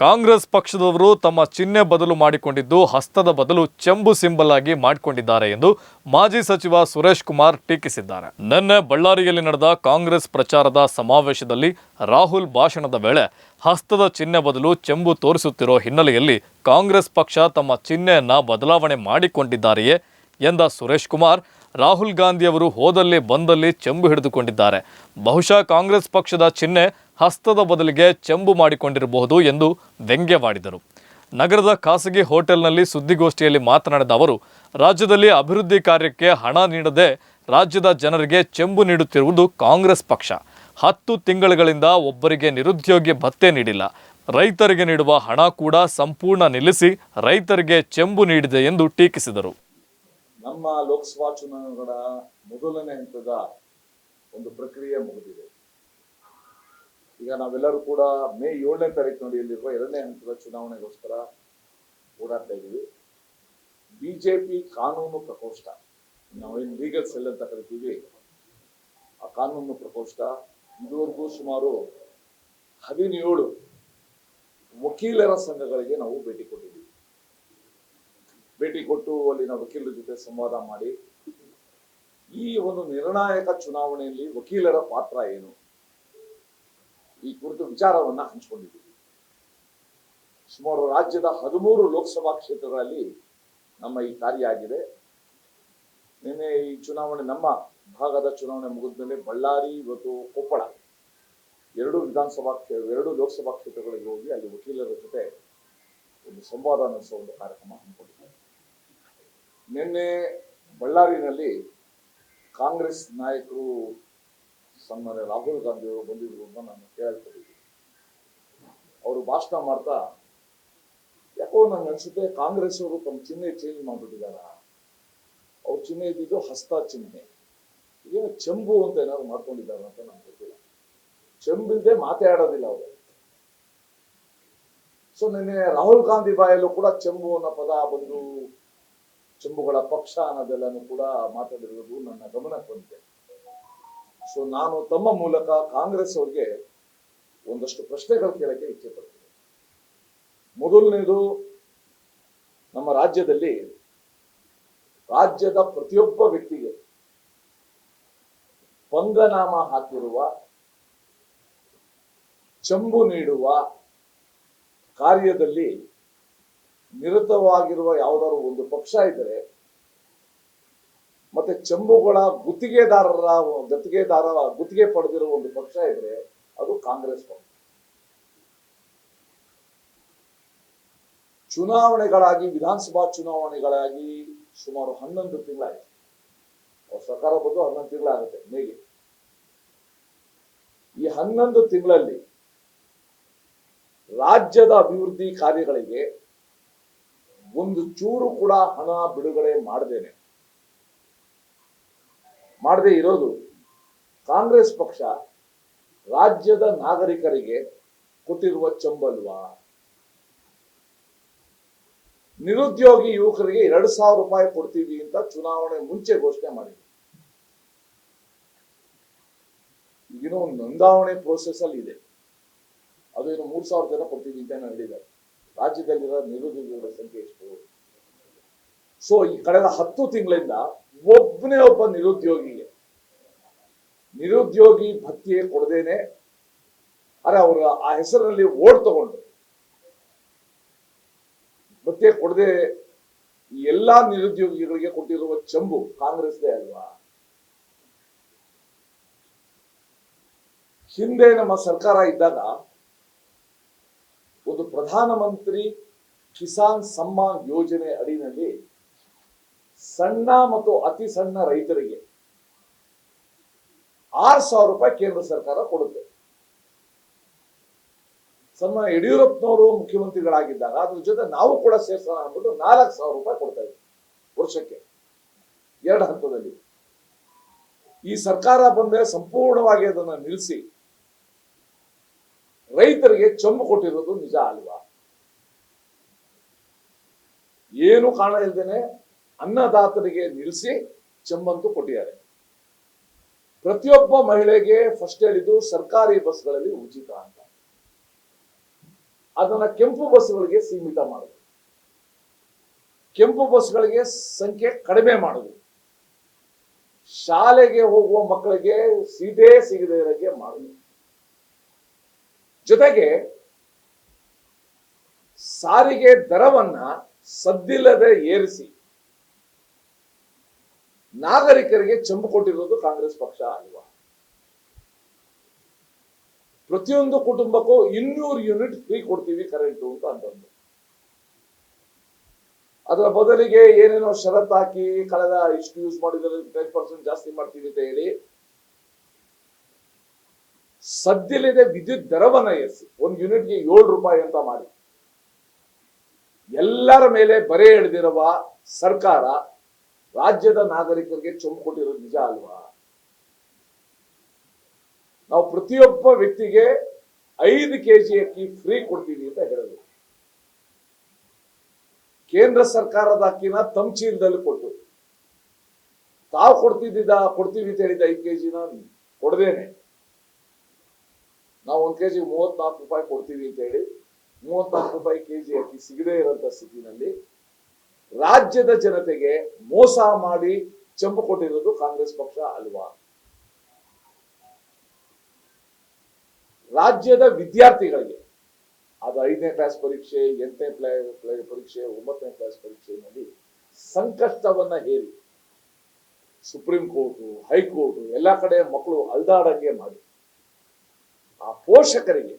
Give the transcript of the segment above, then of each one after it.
ಕಾಂಗ್ರೆಸ್ ಪಕ್ಷದವರು ತಮ್ಮ ಚಿಹ್ನೆ ಬದಲು ಮಾಡಿಕೊಂಡಿದ್ದು ಹಸ್ತದ ಬದಲು ಚೆಂಬು ಸಿಂಬಲ್ ಆಗಿ ಮಾಡಿಕೊಂಡಿದ್ದಾರೆ ಎಂದು ಮಾಜಿ ಸಚಿವ ಸುರೇಶ್ ಕುಮಾರ್ ಟೀಕಿಸಿದ್ದಾರೆ. ನಿನ್ನೆ ಬಳ್ಳಾರಿಯಲ್ಲಿ ನಡೆದ ಕಾಂಗ್ರೆಸ್ ಪ್ರಚಾರದ ಸಮಾವೇಶದಲ್ಲಿ ರಾಹುಲ್ ಭಾಷಣದ ವೇಳೆ ಹಸ್ತದ ಚಿಹ್ನೆ ಬದಲು ಚೆಂಬು ತೋರಿಸುತ್ತಿರೋ ಹಿನ್ನೆಲೆಯಲ್ಲಿ ಕಾಂಗ್ರೆಸ್ ಪಕ್ಷ ತಮ್ಮ ಚಿಹ್ನೆಯನ್ನ ಬದಲಾವಣೆ ಮಾಡಿಕೊಂಡಿದ್ದಾರೆಯೇ ಎಂದ ಸುರೇಶ್ ಕುಮಾರ್, ರಾಹುಲ್ ಗಾಂಧಿಯವರು ಹೋದಲ್ಲಿ ಬಂದಲ್ಲಿ ಚೆಂಬು ಹಿಡಿದುಕೊಂಡಿದ್ದಾರೆ. ಬಹುಶಃ ಕಾಂಗ್ರೆಸ್ ಪಕ್ಷದ ಚಿಹ್ನೆ ಹಸ್ತದ ಬದಲಿಗೆ ಚೆಂಬು ಮಾಡಿಕೊಂಡಿರಬಹುದು ಎಂದು ವ್ಯಂಗ್ಯವಾಡಿದರು ನಗರದ ಖಾಸಗಿ ಹೋಟೆಲ್ನಲ್ಲಿ ಸುದ್ದಿಗೋಷ್ಠಿಯಲ್ಲಿ ಮಾತನಾಡಿದ ಅವರು, ರಾಜ್ಯದಲ್ಲಿ ಅಭಿವೃದ್ಧಿ ಕಾರ್ಯಕ್ಕೆ ಹಣ ನೀಡದೆ ರಾಜ್ಯದ ಜನರಿಗೆ ಚೆಂಬು ನೀಡುತ್ತಿರುವುದು ಕಾಂಗ್ರೆಸ್ ಪಕ್ಷ. ಹತ್ತು ತಿಂಗಳುಗಳಿಂದ ಒಬ್ಬರಿಗೆ ನಿರುದ್ಯೋಗಿ ಭತ್ಯೆ ನೀಡಿಲ್ಲ. ರೈತರಿಗೆ ನೀಡುವ ಹಣ ಕೂಡ ಸಂಪೂರ್ಣ ನಿಲ್ಲಿಸಿ ರೈತರಿಗೆ ಚೆಂಬು ನೀಡಿದೆ ಎಂದು ಟೀಕಿಸಿದರು. ನಮ್ಮ ಲೋಕಸಭಾ ಚುನಾವಣೆಗಳ ಮೊದಲನೇ ಹಂತದ ಒಂದು ಪ್ರಕ್ರಿಯೆ ಮುಗಿದಿದೆ. ಈಗ ನಾವೆಲ್ಲರೂ ಕೂಡ ಮೇ ಏಳನೇ ತಾರೀಕು ನಡೆಯಲಿರುವ ಎರಡನೇ ಹಂತದ ಚುನಾವಣೆಗೋಸ್ಕರ ಓಡಾಡ್ತಾ ಇದ್ದೀವಿ. ಬಿಜೆಪಿ ಕಾನೂನು ಪ್ರಕೋಷ್ಠ. ನಾವೇನು ಲೀಗಲ್ ಸೆಲ್ ಅಂತ ಕರಿತೀವಿ. ಆ ಕಾನೂನು ಪ್ರಕೋಷ್ಠ ಇದುವರೆಗೂ ಸುಮಾರು ಹದಿನೇಳು ವಕೀಲರ ಸಂಘಗಳಿಗೆ ನಾವು ಭೇಟಿ ಕೊಟ್ಟಿದ್ದೀವಿ. ಭೇಟಿ ಕೊಟ್ಟು ಅಲ್ಲಿನ ವಕೀಲರ ಜೊತೆ ಸಂವಾದ ಮಾಡಿ ಈ ಒಂದು ನಿರ್ಣಾಯಕ ಚುನಾವಣೆಯಲ್ಲಿ ವಕೀಲರ ಪಾತ್ರ ಏನು? ಈ ಕುರಿತು ವಿಚಾರವನ್ನ ಹಂಚಿಕೊಂಡಿದ್ದೀವಿ. ಸುಮಾರು ರಾಜ್ಯದ ಹದಿಮೂರು ಲೋಕಸಭಾ ಕ್ಷೇತ್ರಗಳಲ್ಲಿ ನಮ್ಮ ಈ ಕಾರ್ಯ ಆಗಿದೆ ನಿನ್ನೆ ಈ ಚುನಾವಣೆ, ನಮ್ಮ ಭಾಗದ ಚುನಾವಣೆ ಮುಗಿದ ಮೇಲೆ ಬಳ್ಳಾರಿ ಇವತ್ತು ಕೊಪ್ಪಳ. ಎರಡು ವಿಧಾನಸಭಾ ಎರಡು ಲೋಕಸಭಾ ಕ್ಷೇತ್ರಗಳಿಗೆ ಹೋಗಿ ಅಲ್ಲಿ ವಕೀಲರ ಜೊತೆ ಒಂದು ಸಂವಾದ ನಡೆಸುವ ಒಂದು ಕಾರ್ಯಕ್ರಮ ಹಮ್ಮಿಕೊಂಡಿದ್ದಾರೆ ನಿನ್ನೆ ಬಳ್ಳಾರಿನಲ್ಲಿ ಕಾಂಗ್ರೆಸ್ ನಾಯಕರು ಸನ್ಮಾನ್ಯ ರಾಹುಲ್ ಗಾಂಧಿ ಅವರು ಬಂದಿದ್ರು ಅಂತ ನಾನು ಕೇಳ್ತಿದ್ದೀನಿ ಅವರು ಭಾಷಣ ಮಾಡ್ತಾ, ಯಾಕೋ ನಂಗೆ ಅನ್ಸುತ್ತೆ ಕಾಂಗ್ರೆಸ್ ಅವರು ತಮ್ಮ ಚಿಹ್ನೆ ಚೇಂಜ್ ಮಾಡ್ಬಿಟ್ಟಿದಾರ. ಅವ್ರ ಚಿಹ್ನೆ ಇದ್ದಿದ್ದು ಹಸ್ತ ಚಿಹ್ನೆ. ಏನು ಚೆಂಬು ಅಂತ ಏನಾದ್ರು ಮಾಡ್ಕೊಂಡಿದ್ದಾರೆ ಅಂತ ನಾನು ಗೊತ್ತಿಲ್ಲ. ಚೆಂಬಿಲ್ದೆ ಮಾತಾಡೋದಿಲ್ಲ ಅವರು. ಸೊ ನಿನ್ನೆ ರಾಹುಲ್ ಗಾಂಧಿ ಬಾಯಲ್ಲೂ ಕೂಡ ಚೆಂಬು ಅನ್ನೋ ಪದ ಬಂದು, ಚೆಂಬುಗಳ ಪಕ್ಷ ಅನ್ನೋದೆಲ್ಲನೂ ಕೂಡ ಮಾತಾಡಿರೋದು ನನ್ನ ಗಮನಕ್ಕೆ ಬಂದಿದೆ. ಸೊ ನಾನು ತಮ್ಮ ಮೂಲಕ ಕಾಂಗ್ರೆಸ್ ಅವ್ರಿಗೆ ಒಂದಷ್ಟು ಪ್ರಶ್ನೆಗಳು ಕೇಳಕ್ಕೆ ಇಚ್ಛೆ ಪಡ್ತೀನಿ ಮೊದಲನೇದು, ನಮ್ಮ ರಾಜ್ಯದಲ್ಲಿ ರಾಜ್ಯದ ಪ್ರತಿಯೊಬ್ಬ ವ್ಯಕ್ತಿಗೆ ಪಂಗನಾಮ ಹಾಕಿರುವ, ಚಂಬು ನೀಡುವ ಕಾರ್ಯದಲ್ಲಿ ನಿರತವಾಗಿರುವ ಯಾವುದಾದ್ರು ಒಂದು ಪಕ್ಷ ಇದ್ದರೆ ಮತ್ತೆ ಚಂಬುಗಳ ಗುತ್ತಿಗೆದಾರರ ಗುತ್ತಿಗೆದಾರ ಗುತ್ತಿಗೆ ಪಡೆದಿರುವ ಒಂದು ಪಕ್ಷ ಇದ್ರೆ ಅದು ಕಾಂಗ್ರೆಸ್ ಪಕ್ಷ. ಚುನಾವಣೆಗಳಾಗಿ, ವಿಧಾನಸಭಾ ಚುನಾವಣೆಗಳಾಗಿ ಸುಮಾರು ಹನ್ನೊಂದು ತಿಂಗಳಾಯ್ತು. ಅವ್ರ ಸರ್ಕಾರ ಬಂದು ಹನ್ನೊಂದು ತಿಂಗಳಾಗುತ್ತೆ ಮೇಗೆ. ಈ ಹನ್ನೊಂದು ತಿಂಗಳಲ್ಲಿ ರಾಜ್ಯದ ಅಭಿವೃದ್ಧಿ ಕಾರ್ಯಗಳಿಗೆ ಒಂದು ಚೂರು ಕೂಡ ಹಣ ಬಿಡುಗಡೆ ಮಾಡದೇನೆ. ಮಾಡದೇ ಇರೋದು ಕಾಂಗ್ರೆಸ್ ಪಕ್ಷ ರಾಜ್ಯದ ನಾಗರಿಕರಿಗೆ ಕೊಟ್ಟಿರುವ ಚಂಬಲ್ವಾ? ನಿರುದ್ಯೋಗಿ ಯುವಕರಿಗೆ ಎರಡು ಸಾವಿರ ರೂಪಾಯಿ ಕೊಡ್ತೀವಿ ಅಂತ ಚುನಾವಣೆ ಮುಂಚೆ ಘೋಷಣೆ ಮಾಡಿದ್ರು. ಈಗಿನ ಒಂದು ನೋಂದಾವಣೆ ಪ್ರೋಸೆಸ್ ಅಲ್ಲಿ ಇದೆ. ಅದು ಏನು ಮೂರ್ ಸಾವಿರ ಜನ ಕೊಡ್ತೀವಿ ಅಂತ ಹೇಳಿದ್ದಾರೆ ರಾಜ್ಯದಲ್ಲಿರೋ ನಿರುದ್ಯೋಗಿಗಳ ಸಂಖ್ಯೆ ಎಷ್ಟು? ಸೊ ಈ ಕಳೆದ ಹತ್ತು ತಿಂಗಳಿಂದ ಒಬ್ಬನೇ ಒಬ್ಬ ನಿರುದ್ಯೋಗಿಗೆ. ನಿರುದ್ಯೋಗಿ ಭತ್ಯೆ ಕೊಡದೇನೆ, ಅರೆ ಅವರು ಆ ಹೆಸರಿನಲ್ಲಿ ಓಡ್ ತಗೊಂಡು. ಭತ್ಯೆ ಕೊಡದೆ ಎಲ್ಲಾ ನಿರುದ್ಯೋಗಿಗಳಿಗೆ ಕೊಟ್ಟಿರುವ ಚಂಬು ಕಾಂಗ್ರೆಸ್ದೇ ಅಲ್ವಾ? ಹಿಂದೆ ನಮ್ಮ ಸರ್ಕಾರ ಇದ್ದಾಗ ಒಂದು ಪ್ರಧಾನಮಂತ್ರಿ ಕಿಸಾನ್ ಸಮ್ಮಾನ್ ಯೋಜನೆ ಅಡಿನಲ್ಲಿ ಸಣ್ಣ ಮತ್ತು ಅತಿ ಸಣ್ಣ ರೈತರಿಗೆ ಆರು ಸಾವಿರ ರೂಪಾಯಿ ಕೇಂದ್ರ ಸರ್ಕಾರ ಕೊಡುತ್ತೆ. ಸಣ್ಣ ಯಡಿಯೂರಪ್ಪನವರು ಮುಖ್ಯಮಂತ್ರಿಗಳಾಗಿದ್ದಾಗ ಅದ್ರ ಜೊತೆ ನಾವು ಕೂಡ ಸೇರ್ಸೋಣ ಅಂದ್ಬಿಟ್ಟು ನಾಲ್ಕು ಸಾವಿರ ರೂಪಾಯಿ ಕೊಡ್ತಾ ಇದ್ವಿ ವರ್ಷಕ್ಕೆ. ಎರಡು ಹಂತದಲ್ಲಿ. ಈ ಸರ್ಕಾರ ಬಂದ್ರೆ ಸಂಪೂರ್ಣವಾಗಿ ಅದನ್ನ ನಿಲ್ಲಿಸಿ ರೈತರಿಗೆ ಚಂಬು ಕೊಟ್ಟಿರೋದು ನಿಜ ಅಲ್ವಾ? ಏನು ಕಾರಣ ಇಲ್ದೇನೆ ಅನ್ನದಾತರಿಗೆ ನಿಲ್ಲಿಸಿ ಚಂಬಂತು ಕೊಟ್ಟಿದ್ದಾರೆ. ಪ್ರತಿಯೊಬ್ಬ ಮಹಿಳೆಗೆ ಫಸ್ಟ್ ಹೇಳಿದ್ದು ಸರ್ಕಾರಿ ಬಸ್ಗಳಲ್ಲಿ ಉಚಿತ ಅಂತ. ಅದನ್ನ ಕೆಂಪು ಬಸ್ಗಳಿಗೆ ಸೀಮಿತ ಮಾಡುದು. ಕೆಂಪು ಬಸ್ಗಳಿಗೆ ಸಂಖ್ಯೆ ಕಡಿಮೆ ಮಾಡುದು. ಶಾಲೆಗೆ ಹೋಗುವ ಮಕ್ಕಳಿಗೆ ಸೀಟೇ ಸಿಗದೆ ಇರೋಗೆ ಮಾಡುದು. ಜೊತೆಗೆ ಸಾರಿಗೆ ದರವನ್ನ ಸದ್ದಿಲ್ಲದೆ ಏರಿಸಿ ನಾಗರಿಕರಿಗೆ ಚಂಬು ಕೊಟ್ಟಿರೋದು ಕಾಂಗ್ರೆಸ್ ಪಕ್ಷ ಅಲ್ವಾ? ಪ್ರತಿಯೊಂದು ಕುಟುಂಬಕ್ಕೂ ಇನ್ನೂರು ಯೂನಿಟ್ ಫ್ರೀ ಕೊಡ್ತೀವಿ ಕರೆಂಟು ಅಂತ ಅಂತಂದು ಅದರ ಬದಲಿಗೆ ಏನೇನೋ ಷರತ್ ಹಾಕಿ ಕಳೆದ ಇಷ್ಟು ಯೂಸ್ ಮಾಡಿದ್ರೆ ಟೆನ್ ಪರ್ಸೆಂಟ್ ಜಾಸ್ತಿ ಮಾಡ್ತೀವಿ ಅಂತ ಹೇಳಿ ಸದ್ಯಲಿದೆ ವಿದ್ಯುತ್ ದರವನ್ನ ಏರಿಸಿ, ಒಂದು ಯೂನಿಟ್ಗೆ ಏಳು ರೂಪಾಯಿ ಅಂತ ಮಾಡಿ. ಎಲ್ಲರ ಮೇಲೆ ಬರೆ ಎಳೆದಿರುವ ಸರ್ಕಾರ ರಾಜ್ಯದ ನಾಗರಿಕರಿಗೆ ಚೊಂಬು ಕೊಟ್ಟಿರೋದು ನಿಜ ಅಲ್ವಾ? ನಾವು ಪ್ರತಿಯೊಬ್ಬ ವ್ಯಕ್ತಿಗೆ ಐದು ಕೆಜಿ ಅಕ್ಕಿ ಫ್ರೀ ಕೊಡ್ತೀವಿ ಅಂತ ಹೇಳಿದ್ರು ಕೇಂದ್ರ ಸರ್ಕಾರದ ಅಕ್ಕಿನ ತಮ್ಮ ಚೀಲದಲ್ಲಿ ಕೊಟ್ಟು. ತಾವು ಕೊಡ್ತಿದ್ದ ಕೊಡ್ತೀವಿ ಅಂತ ಹೇಳಿದ ಐದು ಕೆಜಿನ ಕೊಡದೇನೆ. ನಾವು ಒಂದ್ ಕೆಜಿ ಮೂವತ್ನಾಲ್ಕು ರೂಪಾಯಿ ಕೊಡ್ತೀವಿ ಅಂತ ಹೇಳಿ ಮೂವತ್ನಾಲ್ಕು ರೂಪಾಯಿ ಕೆಜಿ ಅಕ್ಕಿ ಸಿಗದೇ ಇರುವಂತ ಸ್ಥಿತಿನಲ್ಲಿ ರಾಜ್ಯದ ಜನತೆಗೆ ಮೋಸ ಮಾಡಿ ಚಂಪು ಕೊಟ್ಟಿರೋದು ಕಾಂಗ್ರೆಸ್ ಪಕ್ಷ ಅಲ್ವಾ? ರಾಜ್ಯದ ವಿದ್ಯಾರ್ಥಿಗಳಿಗೆ, ಅದು ಐದನೇ ಕ್ಲಾಸ್ ಪರೀಕ್ಷೆ, ಎಂಟನೇ ಪರೀಕ್ಷೆ, ಒಂಬತ್ತನೇ ಕ್ಲಾಸ್ ಪರೀಕ್ಷೆಯಲ್ಲಿ ಸಂಕಷ್ಟವನ್ನ ಹೇರಿ ಸುಪ್ರೀಂ ಕೋರ್ಟು ಹೈಕೋರ್ಟು ಎಲ್ಲ ಕಡೆ ಮಕ್ಕಳು ಅಲ್ದಾಡಂಗೆ ಮಾಡಿ, ಆ ಪೋಷಕರಿಗೆ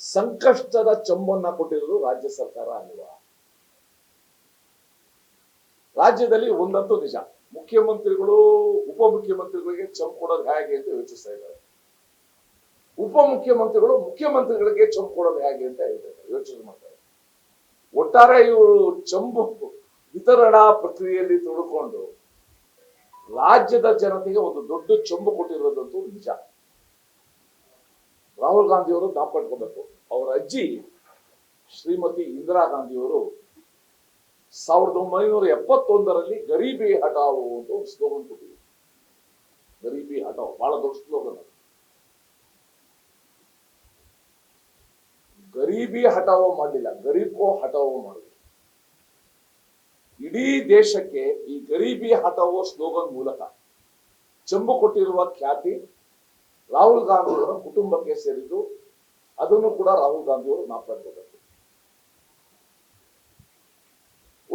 ಸಂಕಷ್ಟದ ಚಂಬನ್ನ ಕೊಟ್ಟಿರೋದು ರಾಜ್ಯ ಸರ್ಕಾರ ಅಲ್ವಾ? ರಾಜ್ಯದಲ್ಲಿ ಒಂದಂತೂ ನಿಜ. ಮುಖ್ಯಮಂತ್ರಿಗಳು, ಉಪಮುಖ್ಯಮಂತ್ರಿಗಳಿಗೆ ಚಂಪ್ ಕೊಡೋದು ಹೇಗೆ ಅಂತ ಯೋಚಿಸ್ತಾ ಇದ್ದಾರೆ. ಉಪಮುಖ್ಯಮಂತ್ರಿಗಳು ಮುಖ್ಯಮಂತ್ರಿಗಳಿಗೆ ಚಂಪ್ ಕೊಡೋದು ಹೇಗೆ ಅಂತ ಹೇಳ್ತಾರೆ ಯೋಚನೆ ಮಾಡ್ತಾರೆ. ಒಟ್ಟಾರೆ ಇವರು ಚಂಬು ವಿತರಣಾ ಪ್ರಕ್ರಿಯೆಯಲ್ಲಿ ತೊಡ್ಕೊಂಡು ರಾಜ್ಯದ ಜನತೆಗೆ ಒಂದು ದೊಡ್ಡ ಚಂಬು ಕೊಟ್ಟಿರೋದಂತೂ ನಿಜ. ರಾಹುಲ್ ಗಾಂಧಿಯವರು ಜ್ಞಾಪಕಬೇಕು ಅವರ ಅಜ್ಜಿ ಶ್ರೀಮತಿ ಇಂದಿರಾ ಗಾಂಧಿಯವರು ಸಾವಿರದ ಒಂಬೈನೂರ ಎಪ್ಪತ್ತೊಂದರಲ್ಲಿ ಗರೀಬಿ ಹಟಾವು ಅಂತ ಒಂದು ಸ್ಲೋಗನ್ ಕೊಟ್ಟಿದೆ ಗರೀಬಿ ಹಟಾವ್ ಬಹಳ ದೊಡ್ಡ ಸ್ಲೋಗನ್ ಗರೀಬಿ ಹಟಾವೋ ಮಾಡಲಿಲ್ಲ. ಗರೀಬ್ ಕೋ ಹಟಾವೋ ಮಾಡಿದ್ರು ಇಡೀ ದೇಶಕ್ಕೆ ಈ ಗರೀಬಿ ಹಟಾವೋ ಸ್ಲೋಗನ್ ಮೂಲಕ ಚಂಬು ಕೊಟ್ಟಿರುವ ಖ್ಯಾತಿ ರಾಹುಲ್ ಗಾಂಧಿಯವರ ಕುಟುಂಬಕ್ಕೆ ಸೇರಿದ್ದು, ಅದನ್ನು ಕೂಡ ರಾಹುಲ್ ಗಾಂಧಿಯವರು ಜ್ಞಾಪಕಬೇಕು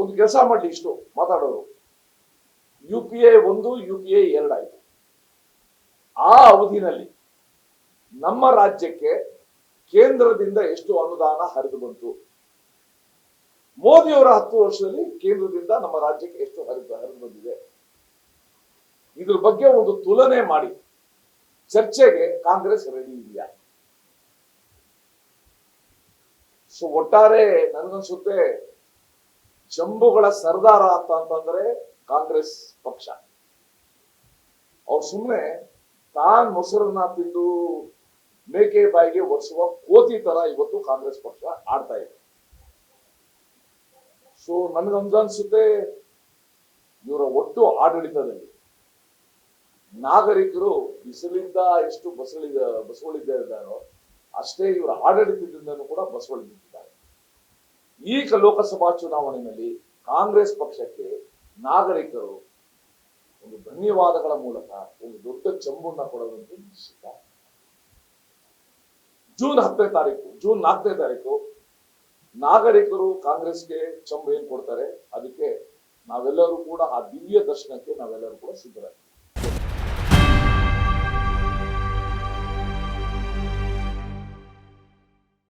ಒಂದು ಕೆಲಸ ಮಾಡಲಿ ಇಷ್ಟು ಮಾತಾಡೋರು. ಯು ಪಿ ಎ ಒಂದು, ಯು ಪಿ ಎ ಎರಡಾಯ್ತು ಆ ಅವಧಿನಲ್ಲಿ ನಮ್ಮ ರಾಜ್ಯಕ್ಕೆ ಕೇಂದ್ರದಿಂದ ಎಷ್ಟು ಅನುದಾನ ಹರಿದು ಬಂತು? ಮೋದಿಯವರ ಹತ್ತು ವರ್ಷದಲ್ಲಿ ಕೇಂದ್ರದಿಂದ ನಮ್ಮ ರಾಜ್ಯಕ್ಕೆ ಎಷ್ಟು ಹರಿದು ಹರಿದು ಬಂದಿದೆ? ಇದ್ರ ಬಗ್ಗೆ ಒಂದು ತುಲನೆ ಮಾಡಿ. ಚರ್ಚೆಗೆ ಕಾಂಗ್ರೆಸ್ ರೆಡಿ ಇದೆಯಾ? ಸೊ ಒಟ್ಟಾರೆ ನನಗನ್ಸುತ್ತೆ ಜಂಬುಗಳ ಸರ್ದಾರ ಅಂತ ಅಂತಂದ್ರೆ ಕಾಂಗ್ರೆಸ್ ಪಕ್ಷ. ಅವ್ರು ಸುಮ್ಮನೆ ತಾನ್ ಮೊಸರನ್ನ ತಿಂದು ಮೇಕೆ ಬಾಯಿಗೆ ಒರೆಸುವ ಕೋತಿ ತರ ಇವತ್ತು ಕಾಂಗ್ರೆಸ್ ಪಕ್ಷ ಆಡ್ತಾ ಇದೆ. ಸೊ ನನ್ಗನ್ಸುತ್ತೆ ಇವರ ಒಟ್ಟು ಆಡಳಿತದಲ್ಲಿ ನಾಗರಿಕರು ಬಿಸಿಲಿಂದ ಎಷ್ಟು ಬಸಳಿದ ಬಸವಳಿದ್ದಾರೋ ಅಷ್ಟೇ ಇವರ ಆಡಳಿತದಿಂದನೂ ಕೂಡ ಬಸವಳಿದಿದ್ದಾರೆ ಈಗ ಲೋಕಸಭಾ ಚುನಾವಣೆಯಲ್ಲಿ ಕಾಂಗ್ರೆಸ್ ಪಕ್ಷಕ್ಕೆ ನಾಗರಿಕರು ಒಂದು ಧನ್ಯವಾದಗಳ ಮೂಲಕ ಒಂದು ದೊಡ್ಡ ಚಂಬುನ್ನ ಕೊಡುವಂತೆ ನಿಶ್ಚಿತ ಜೂನ್ ಹತ್ತನೇ ತಾರೀಕು, ಜೂನ್ ನಾಲ್ಕನೇ ತಾರೀಕು ನಾಗರಿಕರು ಕಾಂಗ್ರೆಸ್ಗೆ ಚಂಬು ಏನ್ ಕೊಡ್ತಾರೆ? ಅದಕ್ಕೆ ನಾವೆಲ್ಲರೂ ಕೂಡ ಆ ದಿವ್ಯ ದರ್ಶನಕ್ಕೆ ನಾವೆಲ್ಲರೂ ಕೂಡ ಸಿದ್ಧರಾಗಿ